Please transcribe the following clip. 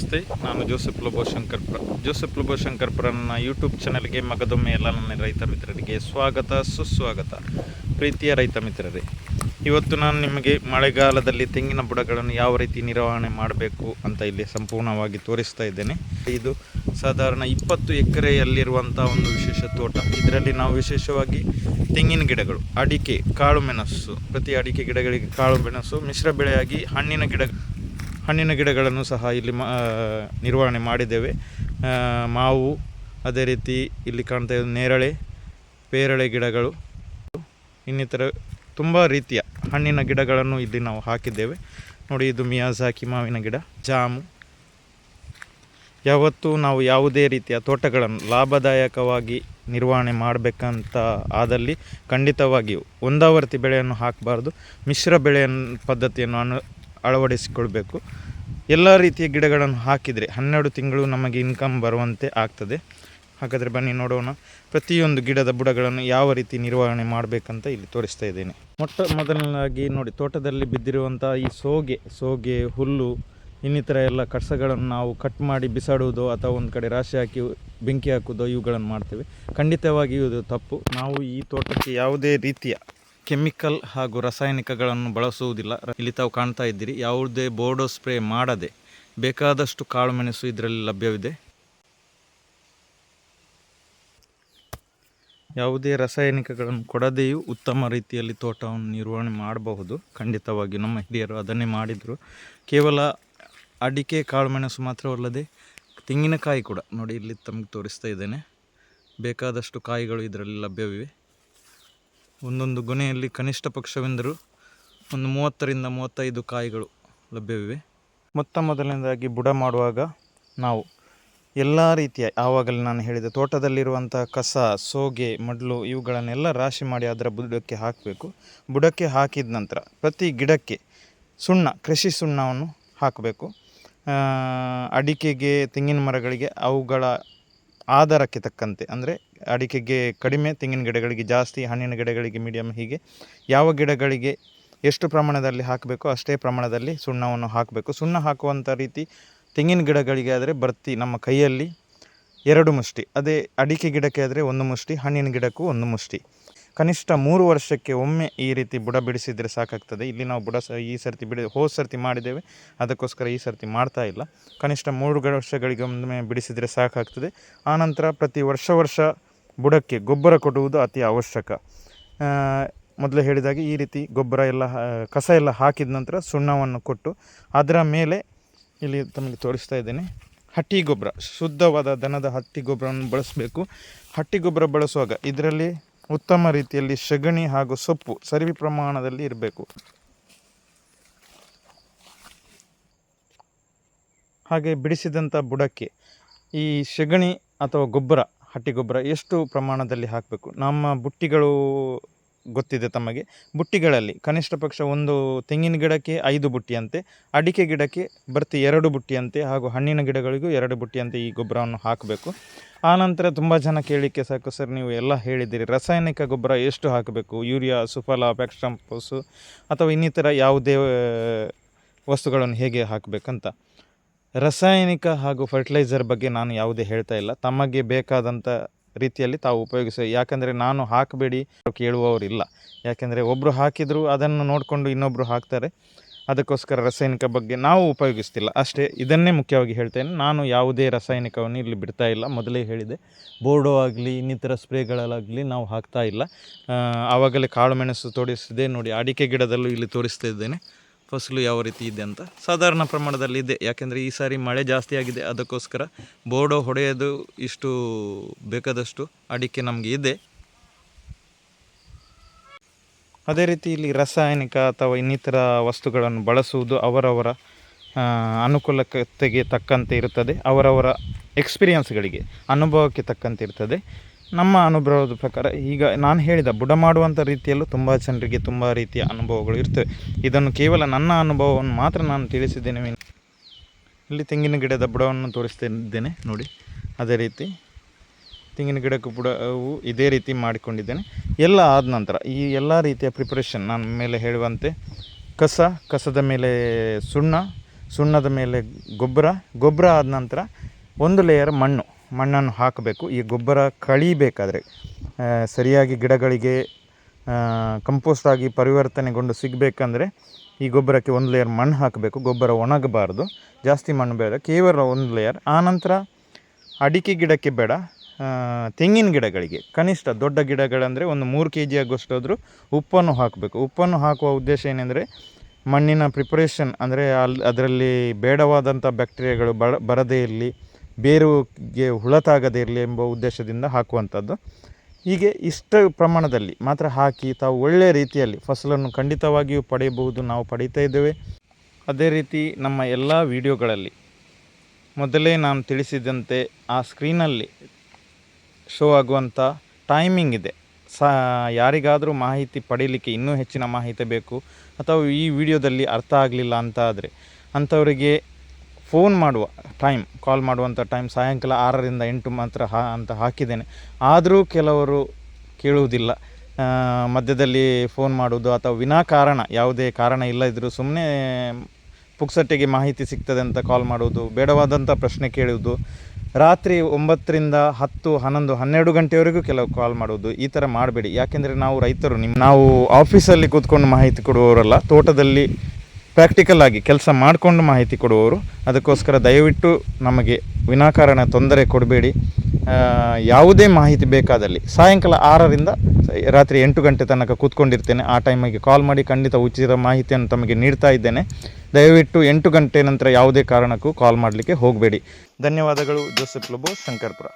ನಮಸ್ತೆ, ನಾನು Joseph Lobo Shankarpura Joseph Lobo ನನ್ನ ಯೂಟ್ಯೂಬ್ ಚಾನಲ್ಗೆ ಮಗದೊಮ್ಮೆ ಎಲ್ಲ ನನ್ನ ರೈತ ಮಿತ್ರರಿಗೆ ಸ್ವಾಗತ, ಸುಸ್ವಾಗತ. ಪ್ರೀತಿಯ ರೈತ ಮಿತ್ರರೇ, ಇವತ್ತು ನಾನು ನಿಮಗೆ ಮಳೆಗಾಲದಲ್ಲಿ ತೆಂಗಿನ ಬುಡಗಳನ್ನು ಯಾವ ರೀತಿ ನಿರ್ವಹಣೆ ಮಾಡಬೇಕು ಅಂತ ಇಲ್ಲಿ ಸಂಪೂರ್ಣವಾಗಿ ತೋರಿಸ್ತಾ ಇದ್ದೇನೆ. ಇದು ಸಾಧಾರಣ ಇಪ್ಪತ್ತು ಎಕರೆಯಲ್ಲಿರುವಂಥ ಒಂದು ವಿಶೇಷ ತೋಟ. ಇದರಲ್ಲಿ ನಾವು ವಿಶೇಷವಾಗಿ ತೆಂಗಿನ ಗಿಡಗಳು, ಅಡಿಕೆ, ಕಾಳು ಮೆಣಸು, ಪ್ರತಿ ಅಡಿಕೆ ಗಿಡಗಳಿಗೆ ಕಾಳು ಮೆಣಸು, ಮಿಶ್ರ ಬೆಳೆಯಾಗಿ ಹಣ್ಣಿನ ಗಿಡ ಹಣ್ಣಿನ ಗಿಡಗಳನ್ನು ಸಹ ಇಲ್ಲಿ ನಿರ್ವಹಣೆ ಮಾಡಿದ್ದೇವೆ. ಮಾವು, ಅದೇ ರೀತಿ ಇಲ್ಲಿ ಕಾಣ್ತಾ ಇರೋದು ನೇರಳೆ, ಪೇರಳೆ ಗಿಡಗಳು, ಇನ್ನಿತರ ತುಂಬ ರೀತಿಯ ಹಣ್ಣಿನ ಗಿಡಗಳನ್ನು ಇಲ್ಲಿ ನಾವು ಹಾಕಿದ್ದೇವೆ. ನೋಡಿ, ಇದು ಮಿಯಾಜಾಕಿ ಮಾವಿನ ಗಿಡ, ಜಾಮು. ಯಾವತ್ತೂ ನಾವು ಯಾವುದೇ ರೀತಿಯ ತೋಟಗಳನ್ನು ಲಾಭದಾಯಕವಾಗಿ ನಿರ್ವಹಣೆ ಮಾಡಬೇಕಂತ ಆದಲ್ಲಿ ಖಂಡಿತವಾಗಿಯೂ ಒಂದಾವರ್ತಿ ಬೆಳೆಯನ್ನು ಹಾಕಬಾರ್ದು. ಮಿಶ್ರ ಬೆಳೆಯನ್ನು, ಪದ್ಧತಿಯನ್ನು ಅನು ಅಳವಡಿಸಿಕೊಳ್ಬೇಕು. ಎಲ್ಲ ರೀತಿಯ ಗಿಡಗಳನ್ನು ಹಾಕಿದರೆ ಹನ್ನೆರಡು ತಿಂಗಳು ನಮಗೆ ಇನ್ಕಮ್ ಬರುವಂತೆ ಆಗ್ತದೆ. ಹಾಗಾದರೆ ಬನ್ನಿ ನೋಡೋಣ. ಪ್ರತಿಯೊಂದು ಗಿಡದ ಬುಡಗಳನ್ನು ಯಾವ ರೀತಿ ನಿರ್ವಹಣೆ ಮಾಡಬೇಕಂತ ಇಲ್ಲಿ ತೋರಿಸ್ತಾ ಇದ್ದೇನೆ. ಮೊಟ್ಟ ಮೊದಲನೇದಾಗಿ ನೋಡಿ, ತೋಟದಲ್ಲಿ ಬಿದ್ದಿರುವಂಥ ಈ ಸೋಗೆ ಸೋಗೆ, ಹುಲ್ಲು, ಇನ್ನಿತರ ಎಲ್ಲ ಕಸಗಳನ್ನು ನಾವು ಕಟ್ ಮಾಡಿ ಬಿಸಾಡುವುದೋ ಅಥವಾ ಒಂದು ಕಡೆ ರಾಶಿ ಹಾಕಿ ಬೆಂಕಿ ಹಾಕುವುದೋ ಇವುಗಳನ್ನು ಮಾಡ್ತೇವೆ. ಖಂಡಿತವಾಗಿಯೂ ಇದು ತಪ್ಪು. ನಾವು ಈ ತೋಟಕ್ಕೆ ಯಾವುದೇ ರೀತಿಯ ಕೆಮಿಕಲ್ ಹಾಗೂ ರಾಸಾಯನಿಕಗಳನ್ನು ಬಳಸುವುದಿಲ್ಲ. ಇಲ್ಲಿ ತಾವು ಕಾಣ್ತಾ ಇದ್ದೀರಿ, ಯಾವುದೇ ಬೋರ್ಡೋ ಸ್ಪ್ರೇ ಮಾಡದೆ ಬೇಕಾದಷ್ಟು ಕಾಳು ಮೆಣಸು ಇದರಲ್ಲಿ ಲಭ್ಯವಿದೆ. ಯಾವುದೇ ರಾಸಾಯನಿಕಗಳನ್ನು ಕೊಡದೆಯೂ ಉತ್ತಮ ರೀತಿಯಲ್ಲಿ ತೋಟವನ್ನು ನಿರ್ವಹಣೆ ಮಾಡಬಹುದು. ಖಂಡಿತವಾಗಿ ನಮ್ಮ ಹಿರಿಯರು ಅದನ್ನೇ ಮಾಡಿದರು. ಕೇವಲ ಅಡಿಕೆ ಕಾಳುಮೆಣಸು ಮಾತ್ರವಲ್ಲದೆ ತೆಂಗಿನಕಾಯಿ ಕೂಡ ನೋಡಿ ಇಲ್ಲಿ ತಮಗೆ ತೋರಿಸ್ತಾ ಇದ್ದೇನೆ. ಬೇಕಾದಷ್ಟು ಕಾಯಿಗಳು ಇದರಲ್ಲಿ ಲಭ್ಯವಿವೆ. ಒಂದೊಂದು ಗೊನೆಯಲ್ಲಿ ಕನಿಷ್ಠ ಪಕ್ಷವೆಂದರೂ ಒಂದು ಮೂವತ್ತರಿಂದ ಮೂವತ್ತೈದು ಕಾಯಿಗಳು ಲಭ್ಯವಿವೆ. ಮೊತ್ತ ಮೊದಲನೇದಾಗಿ ಬುಡ ಮಾಡುವಾಗ ನಾವು ಎಲ್ಲ ರೀತಿಯ, ಆವಾಗಲೇ ನಾನು ಹೇಳಿದ ತೋಟದಲ್ಲಿರುವಂಥ ಕಸ, ಸೋಗೆ, ಮಡ್ಲು ಇವುಗಳನ್ನೆಲ್ಲ ರಾಶಿ ಮಾಡಿ ಅದರ ಬುಡಕ್ಕೆ ಹಾಕಬೇಕು. ಬುಡಕ್ಕೆ ಹಾಕಿದ ನಂತರ ಪ್ರತಿ ಗಿಡಕ್ಕೆ ಸುಣ್ಣ, ಕೃಷಿ ಸುಣ್ಣವನ್ನು ಹಾಕಬೇಕು. ಅಡಿಕೆಗೆ, ತೆಂಗಿನ ಮರಗಳಿಗೆ ಅವುಗಳ ಆಧಾರಕ್ಕೆ ತಕ್ಕಂತೆ, ಅಂದರೆ ಅಡಿಕೆಗೆ ಕಡಿಮೆ, ತೆಂಗಿನ ಗಿಡಗಳಿಗೆ ಜಾಸ್ತಿ, ಹಣ್ಣಿನ ಗಿಡಗಳಿಗೆ ಮೀಡಿಯಮ್ ಹೀಗೆ. ಯಾವ ಗಿಡಗಳಿಗೆ ಎಷ್ಟು ಪ್ರಮಾಣದಲ್ಲಿ ಹಾಕಬೇಕು ಅಷ್ಟೇ ಪ್ರಮಾಣದಲ್ಲಿ ಸುಣ್ಣವನ್ನು ಹಾಕಬೇಕು. ಸುಣ್ಣ ಹಾಕುವಂಥ ರೀತಿ ತೆಂಗಿನ ಗಿಡಗಳಿಗೆ ಆದರೆ ಬರ್ತಿ ನಮ್ಮ ಕೈಯಲ್ಲಿ ಎರಡು ಮುಷ್ಟಿ. ಅದೇ ಅಡಿಕೆ ಗಿಡಕ್ಕೆ ಆದರೆ ಒಂದು ಮುಷ್ಟಿ, ಹಣ್ಣಿನ ಗಿಡಕ್ಕೂ ಒಂದು ಮುಷ್ಟಿ. ಕನಿಷ್ಠ ಮೂರು ವರ್ಷಕ್ಕೆ ಒಮ್ಮೆ ಈ ರೀತಿ ಬುಡ ಬಿಡಿಸಿದರೆ ಸಾಕಾಗ್ತದೆ. ಇಲ್ಲಿ ನಾವು ಬುಡ ಸ, ಈ ಸರ್ತಿ ಬಿಡಿ, ಹೋದ ಸರ್ತಿ ಮಾಡಿದ್ದೇವೆ. ಅದಕ್ಕೋಸ್ಕರ ಈ ಸರ್ತಿ ಮಾಡ್ತಾ ಇಲ್ಲ. ಕನಿಷ್ಠ ಮೂರು ವರ್ಷಗಳಿಗೆ ಒಮ್ಮೆ ಬಿಡಿಸಿದರೆ ಸಾಕಾಗ್ತದೆ. ಆನಂತರ ಪ್ರತಿ ವರ್ಷ ವರ್ಷ ಬುಡಕ್ಕೆ ಗೊಬ್ಬರ ಕೊಡುವುದು ಅತಿ ಅವಶ್ಯಕ. ಮೊದಲೇ ಹೇಳಿದಾಗೆ ಈ ರೀತಿ ಗೊಬ್ಬರ ಎಲ್ಲ ಕಸ ಎಲ್ಲ ಹಾಕಿದ ನಂತರ ಸುಣ್ಣವನ್ನು ಕೊಟ್ಟು ಅದರ ಮೇಲೆ ಇಲ್ಲಿ ತಮಗೆ ತೋರಿಸ್ತಾ ಇದ್ದೇನೆ, ಹಟ್ಟಿ ಗೊಬ್ಬರ, ಶುದ್ಧವಾದ ದನದ ಹಟ್ಟಿ ಗೊಬ್ಬರವನ್ನು ಬಳಸಬೇಕು. ಹಟ್ಟಿ ಗೊಬ್ಬರ ಬಳಸುವಾಗ ಇದರಲ್ಲಿ ಉತ್ತಮ ರೀತಿಯಲ್ಲಿ ಸಗಣಿ ಹಾಗೂ ಸೊಪ್ಪು ಸರಿ ಪ್ರಮಾಣದಲ್ಲಿ ಇರಬೇಕು. ಹಾಗೆ ಬಿಡಿಸಿದಂಥ ಬುಡಕ್ಕೆ ಈ ಸಗಣಿ ಅಥವಾ ಗೊಬ್ಬರ ಹಟ್ಟಿ ಗೊಬ್ಬರ ಎಷ್ಟು ಪ್ರಮಾಣದಲ್ಲಿ ಹಾಕಬೇಕು? ನಮ್ಮ ಬುಟ್ಟಿಗಳು ಗೊತ್ತಿದೆ ತಮಗೆ. ಬುಟ್ಟಿಗಳಲ್ಲಿ ಕನಿಷ್ಠ ಪಕ್ಷ ಒಂದು ತೆಂಗಿನ ಗಿಡಕ್ಕೆ ಐದು ಬುಟ್ಟಿಯಂತೆ, ಅಡಿಕೆ ಗಿಡಕ್ಕೆ ಬರ್ತಿ ಎರಡು ಬುಟ್ಟಿಯಂತೆ ಹಾಗೂ ಹಣ್ಣಿನ ಗಿಡಗಳಿಗೂ ಎರಡು ಬುಟ್ಟಿಯಂತೆ ಈ ಗೊಬ್ಬರವನ್ನು ಹಾಕಬೇಕು. ಆನಂತರ ತುಂಬ ಜನ ಕೇಳಲಿಕ್ಕೆ ಸಾಕು ಸರ್, ನೀವು ಎಲ್ಲ ಹೇಳಿದ್ದೀರಿ. ರಾಸಾಯನಿಕ ಗೊಬ್ಬರ ಎಷ್ಟು ಹಾಕಬೇಕು? ಯೂರಿಯಾ, ಸುಫಲ ಪ್ಯಾಕ್ಸ್ಟಂಪೋಸು ಅಥವಾ ಇನ್ನಿತರ ಯಾವುದೇ, ವಸ್ತುಗಳನ್ನು ಹೇಗೆ ಹಾಕಬೇಕಂತ? ರಾಸಾಯನಿಕ ಹಾಗೂ ಫರ್ಟಿಲೈಸರ್ ಬಗ್ಗೆ ನಾನು ಯಾವುದೇ ಹೇಳ್ತಾ ಇಲ್ಲ. ತಮಗೆ ಬೇಕಾದಂಥ ರೀತಿಯಲ್ಲಿ ತಾವು ಉಪಯೋಗಿಸಿ ಯಾಕಂದರೆ ನಾನು ಹಾಕಬೇಡಿ ಕೇಳುವವರಿಲ್ಲ ಯಾಕೆಂದರೆ ಒಬ್ಬರು ಹಾಕಿದರೂ ಅದನ್ನು ನೋಡಿಕೊಂಡು ಇನ್ನೊಬ್ಬರು ಹಾಕ್ತಾರೆ. ಅದಕ್ಕೋಸ್ಕರ ರಾಸಾಯನಿಕ ಬಗ್ಗೆ ನಾವು ಉಪಯೋಗಿಸ್ತಿಲ್ಲ. ಅಷ್ಟೇ, ಇದನ್ನೇ ಮುಖ್ಯವಾಗಿ ಹೇಳ್ತೇನೆ. ನಾನು ಯಾವುದೇ ರಾಸಾಯನಿಕವನ್ನು ಇಲ್ಲಿ ಬಿಡ್ತಾ ಇಲ್ಲ. ಮೊದಲೇ ಹೇಳಿದೆ, ಬೋರ್ಡೋ ಆಗಲಿ, ಇನ್ನಿತರ ಸ್ಪ್ರೇಗಳಲ್ಲಾಗಲಿ ನಾವು ಹಾಕ್ತಾ ಇಲ್ಲ. ಆವಾಗಲೇ ಕಾಳು ಮೆಣಸು ತೋರಿಸಿದೆ ನೋಡಿ, ಅಡಿಕೆ ಗಿಡದಲ್ಲೂ ಇಲ್ಲಿ ತೋರಿಸ್ತಾ ಇದ್ದೇನೆ. ಫಸಲು ಯಾವ ರೀತಿ ಇದೆ ಅಂತ ಸಾಧಾರಣ ಪ್ರಮಾಣದಲ್ಲಿ ಇದೆ. ಯಾಕೆಂದರೆ ಈ ಸಾರಿ ಮಳೆ ಜಾಸ್ತಿ ಆಗಿದೆ, ಅದಕ್ಕೋಸ್ಕರ ಬೋರ್ಡೋ ಹೊಡೆಯೋದು ಇಷ್ಟು ಬೇಕಾದಷ್ಟು ಅಡಿಕೆ ನಮಗೆ ಇದೆ. ಅದೇ ರೀತಿ ಇಲ್ಲಿ ರಾಸಾಯನಿಕ ಅಥವಾ ಇನ್ನಿತರ ವಸ್ತುಗಳನ್ನು ಬಳಸುವುದು ಅವರವರ ಅನುಕೂಲತೆಗೆ ತಕ್ಕಂತೆ ಇರುತ್ತದೆ, ಅವರವರ ಎಕ್ಸ್ಪೀರಿಯನ್ಸ್ಗಳಿಗೆ ಅನುಭವಕ್ಕೆ ತಕ್ಕಂತೆ ಇರ್ತದೆ ನಮ್ಮ ಅನುಭವದ ಪ್ರಕಾರ ಈಗ ನಾನು ಹೇಳಿದ ಬುಡ ಮಾಡುವಂಥ ರೀತಿಯಲ್ಲೂ ತುಂಬ ಜನರಿಗೆ ತುಂಬ ರೀತಿಯ ಅನುಭವಗಳು ಇರ್ತವೆ. ಇದನ್ನು ಕೇವಲ ನನ್ನ ಅನುಭವವನ್ನು ಮಾತ್ರ ನಾನು ತಿಳಿಸಿದ್ದೇನೆ ಇಲ್ಲಿ ತೆಂಗಿನ ಗಿಡದ ಬುಡವನ್ನು ತೋರಿಸ್ತಿದ್ದೇನೆ ನೋಡಿ. ಅದೇ ರೀತಿ ತೆಂಗಿನ ಗಿಡಕ್ಕೂ ಬುಡವು ಇದೇ ರೀತಿ ಮಾಡಿಕೊಂಡಿದ್ದೇನೆ. ಎಲ್ಲ ಆದ ನಂತರ ಈ ಎಲ್ಲ ರೀತಿಯ ಪ್ರಿಪ್ರೇಷನ್ ನಾನು ಮೇಲೆ ಹೇಳುವಂತೆ ಕಸ, ಕಸದ ಮೇಲೆ ಸುಣ್ಣ, ಸುಣ್ಣದ ಮೇಲೆ ಗೊಬ್ಬರ ಗೊಬ್ಬರ ಆದ ನಂತರ ಒಂದು ಲೇಯರ್ ಮಣ್ಣು. ಮಣ್ಣನ್ನು ಹಾಕಬೇಕು. ಈ ಗೊಬ್ಬರ ಕಳೀಬೇಕಾದರೆ ಸರಿಯಾಗಿ ಗಿಡಗಳಿಗೆ ಕಂಪೋಸ್ಟ್ ಆಗಿ ಪರಿವರ್ತನೆಗೊಂಡು ಸಿಗಬೇಕಂದ್ರೆ ಈ ಗೊಬ್ಬರಕ್ಕೆ ಒಂದು ಲೇಯರ್ ಮಣ್ಣು ಹಾಕಬೇಕು. ಗೊಬ್ಬರ ಒಣಗಬಾರ್ದು, ಜಾಸ್ತಿ ಮಣ್ಣು ಬೇಡ. ಕೇವಲ ಒಂದು ಲೇಯರ್ ಆನಂತರ ಅಡಿಕೆ ಗಿಡಕ್ಕೆ ಬೇಡ ತೆಂಗಿನ ಗಿಡಗಳಿಗೆ. ಕನಿಷ್ಠ ದೊಡ್ಡ ಗಿಡಗಳಂದರೆ ಒಂದು ಮೂರು ಕೆ ಜಿ ಆಗುವಷ್ಟಾದರೂ ಉಪ್ಪನ್ನು ಹಾಕಬೇಕು. ಉಪ್ಪನ್ನು ಹಾಕುವ ಉದ್ದೇಶ ಏನೆಂದರೆ, ಮಣ್ಣಿನ ಪ್ರಿಪ್ರೇಷನ್ ಅಂದರೆ ಅಲ್ಲಿ ಅದರಲ್ಲಿ ಬೇಡವಾದಂಥ ಬ್ಯಾಕ್ಟೀರಿಯಾಗಳು ಬರ ಬರದೇ ಇರಲಿ. ಬೇರುಗೆ ಹುಳತಾಗದೇ ಇರಲಿ ಎಂಬ ಉದ್ದೇಶದಿಂದ ಹಾಕುವಂಥದ್ದು. ಹೀಗೆ ಇಷ್ಟು ಪ್ರಮಾಣದಲ್ಲಿ ಮಾತ್ರ ಹಾಕಿ ತಾವು ಒಳ್ಳೆಯ ರೀತಿಯಲ್ಲಿ ಫಸಲನ್ನು ಖಂಡಿತವಾಗಿಯೂ ಪಡೆಯಬಹುದು ನಾವು ಪಡೀತಾ ಇದ್ದೇವೆ. ಅದೇ ರೀತಿ ನಮ್ಮ ಎಲ್ಲ ವಿಡಿಯೋಗಳಲ್ಲಿ ಮೊದಲೇ ನಾನು ತಿಳಿಸಿದಂತೆ ಆ ಸ್ಕ್ರೀನಲ್ಲಿ ಶೋ ಆಗುವಂಥ ಟೈಮಿಂಗ್ ಇದೆ. ಸಾ ಯಾರಿಗಾದರೂ ಮಾಹಿತಿ ಪಡೀಲಿಕ್ಕೆ ಇನ್ನೂ ಹೆಚ್ಚಿನ ಮಾಹಿತಿ ಬೇಕು ಅಥವಾ ಈ ವಿಡಿಯೋದಲ್ಲಿ ಅರ್ಥ ಆಗಲಿಲ್ಲ ಅಂತ ಆದರೆ ಅಂಥವರಿಗೆ ಫೋನ್ ಮಾಡುವ ಟೈಮ್ ಕಾಲ್ ಮಾಡುವಂಥ ಟೈಮ್ ಸಾಯಂಕಾಲ ಆರರಿಂದ ಎಂಟು ಮಾತ್ರ ಹಾ ಅಂತ ಹಾಕಿದ್ದೇನೆ. ಆದರೂ ಕೆಲವರು ಕೇಳುವುದಿಲ್ಲ. ಮಧ್ಯದಲ್ಲಿ ಫೋನ್ ಮಾಡುವುದು ಅಥವಾ ವಿನಾಕಾರಣ, ಯಾವುದೇ ಕಾರಣ ಇಲ್ಲದಿದ್ದರೂ ಸುಮ್ಮನೆ ಪುಕ್ಸಟ್ಟೆಗೆ ಮಾಹಿತಿ ಸಿಗ್ತದೆ ಅಂತ ಕಾಲ್ ಮಾಡೋದು ಬೇಡವಾದಂಥ ಪ್ರಶ್ನೆ ಕೇಳುವುದು. ರಾತ್ರಿ ಒಂಬತ್ತರಿಂದ ಹತ್ತು, ಹನ್ನೊಂದು, ಹನ್ನೆರಡು ಗಂಟೆವರೆಗೂ ಕೆಲವು ಕಾಲ್ ಮಾಡೋದು ಈ ಥರ ಮಾಡಬೇಡಿ. ಯಾಕೆಂದರೆ ನಾವು ರೈತರು ನಿಮ್ಮ ನಾವು ಆಫೀಸಲ್ಲಿ ಕೂತ್ಕೊಂಡು ಮಾಹಿತಿ ಕೊಡುವವರಲ್ಲ, ತೋಟದಲ್ಲಿ ಪ್ರಾಕ್ಟಿಕಲ್ ಆಗಿ ಕೆಲಸ ಮಾಡಿಕೊಂಡು ಮಾಹಿತಿ ಕೊಡುವವರು. ಅದಕ್ಕೋಸ್ಕರ ದಯವಿಟ್ಟು ನಮಗೆ ವಿನಾಕಾರಣ ತೊಂದರೆ ಕೊಡಬೇಡಿ. ಯಾವುದೇ ಮಾಹಿತಿ ಬೇಕಾದಲ್ಲಿ ಸಾಯಂಕಾಲ ಆರರಿಂದ ರಾತ್ರಿ ಎಂಟು ಗಂಟೆ ತನಕ ಕೂತ್ಕೊಂಡಿರ್ತೇನೆ. ಆ ಟೈಮಿಗೆ ಕಾಲ್ ಮಾಡಿ ಖಂಡಿತ ಉಚಿತ ಮಾಹಿತಿಯನ್ನು ತಮಗೆ ನೀಡ್ತಾ ಇದ್ದೇನೆ. ದಯವಿಟ್ಟು ಎಂಟು ಗಂಟೆ ನಂತರ ಯಾವುದೇ ಕಾರಣಕ್ಕೂ ಕಾಲ್ ಮಾಡಲಿಕ್ಕೆ ಹೋಗಬೇಡಿ. ಧನ್ಯವಾದಗಳು. ಜೋಸೆಫ್ ಲೋಬೋ, ಶಂಕರ್ಪುರ.